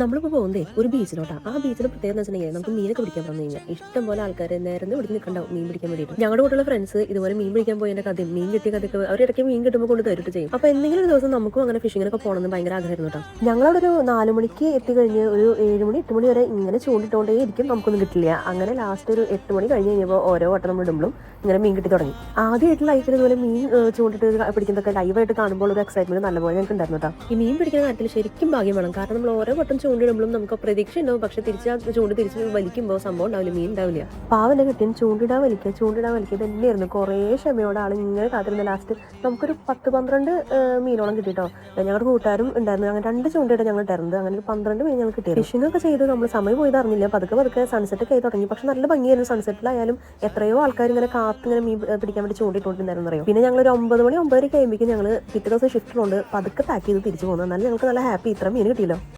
നമ്മളിപ്പോൾ പോകുന്നേ ഒരു ബീച്ചിലോട്ടാ. ആ ബീച്ചിൽ പ്രത്യേകത എന്ന് വെച്ചിട്ടുണ്ടെങ്കിൽ നമുക്ക് മീനൊക്കെ പിടിക്കാൻ പറഞ്ഞു കഴിഞ്ഞാൽ ഇഷ്ടം പോലെ ആൾക്കാർ നേരം ഇവിടെ നിൽക്കണ്ടാവും മീൻ പിടിക്കാൻ വേണ്ടിയിട്ട്. ഞങ്ങളുടെ കൂടെയുള്ള ഫ്രണ്ട്സ് ഇതുപോലെ മീൻ പിടിക്കാൻ പോയതിന്റെ കഥയും മീൻ കിട്ടിയ കഥയൊക്കെ അവർ ഇടയ്ക്ക് മീൻ കിട്ടുമ്പോൾ കൊണ്ട് തരിട്ട് ചെയ്യും. അപ്പോൾ എന്തെങ്കിലും ഒരു ദിവസം നമുക്കും അങ്ങനെ ഫിഷിങ്ങിനൊക്കെ പോകണമെന്ന് ഭയങ്കര ആഗ്രഹമായിരുന്നു കേട്ടോ. ഞങ്ങളവിടെ ഒരു നാല് മണിക്ക് എത്തിക്കഴിഞ്ഞ് ഒരു ഏഴ് മണി എട്ട് മണി വരെ ഇങ്ങനെ ചൂണ്ടിട്ടോണ്ടേ ഇരിക്കും. നമുക്കൊന്നും കിട്ടില്ല. അങ്ങനെ ലാസ്റ്റ് ഒരു എട്ട് മണി കഴിഞ്ഞ് കഴിഞ്ഞപ്പോൾ ഓരോ വട്ടം നമ്മൾ ഇടുമ്പോഴും ഇങ്ങനെ മീൻ കിട്ടി തുടങ്ങി. ആദ്യമായിട്ട് ലൈഫിൽ ഇതുപോലെ മീൻ ചൂണ്ടിട്ട് പിടിക്കുന്നതൊക്കെ ലൈവായിട്ട് കാണുമ്പോൾ ഒരു എക്സൈറ്റ്മെന്റ് നല്ലപോലെ ഞങ്ങൾക്ക് ഉണ്ടായിരുന്നു കേട്ടോ. ഈ മീൻ പിടിക്കുന്ന കാര്യത്തിൽ ശരിക്കും ഭാഗ്യം വേണം. കാരണം നമ്മൾ ഓരോ വട്ടം ചൂണ്ടിടുമ്പോഴും നമുക്ക് പ്രതീക്ഷ ഉണ്ടാവും പക്ഷെ തിരിച്ച് ചൂണ്ട് തിരിച്ച് വലിക്കുമ്പോൾ സംഭവം ഉണ്ടാവില്ല മീൻ ഉണ്ടാവില്ല. പാവന്റെ കിട്ടിയും ചൂണ്ടിടാൻ വലിക്കുക ചൂണ്ടിടാൻ വലിക്കുക തന്നെയായിരുന്നു കുറേ ക്ഷമയോടെ ആൾ ഇങ്ങനെ കാത്തിരുന്ന ലാസ്റ്റ് നമുക്കൊരു പത്ത് പന്ത്രണ്ട് മീനോളം കിട്ടിട്ടോ. ഞങ്ങളുടെ കൂട്ടുകാരും ഉണ്ടായിരുന്നു. അങ്ങനെ രണ്ട് ചൂണ്ടയുടെ ഞങ്ങൾ ഇട്ടായിരുന്നത് അങ്ങനെ ഒരു പന്ത്രണ്ട് മീൻ ഞങ്ങൾ കിട്ടി ഫിഷിംഗ് ഒക്കെ ചെയ്ത്. നമ്മൾ സമയം പോയത് അറിഞ്ഞില്ല. പതുക്കെ പതുക്കെ സൺസെറ്റ് ഒക്കെ തുടങ്ങി. പക്ഷെ നല്ല ഭംഗിയായിരുന്നു സൺസെറ്റിലായാലും എത്രയോ ആൾക്കാർ ഇങ്ങനെ കാത്ത് ഇങ്ങനെ മീൻ പിടിക്കാൻ വേണ്ടി ചൂണ്ടിട്ടുണ്ടായിരുന്നു അറിയോ? പിന്നെ ഞങ്ങൾ ഒരു ഒമ്പത് മണി ഒമ്പതര കഴിയുമ്പോഴേക്കും ഞങ്ങൾ പിറ്റേ ദിവസം ഷിഫ്റ്റിലുണ്ട് പതുക്കെ പാക്ക് ചെയ്ത് തിരിച്ചു പോകുന്നത് എന്നാലും ഞങ്ങൾക്ക് നല്ല ഹാപ്പി ഇത്ര മീൻ കിട്ടിയല്ലോ.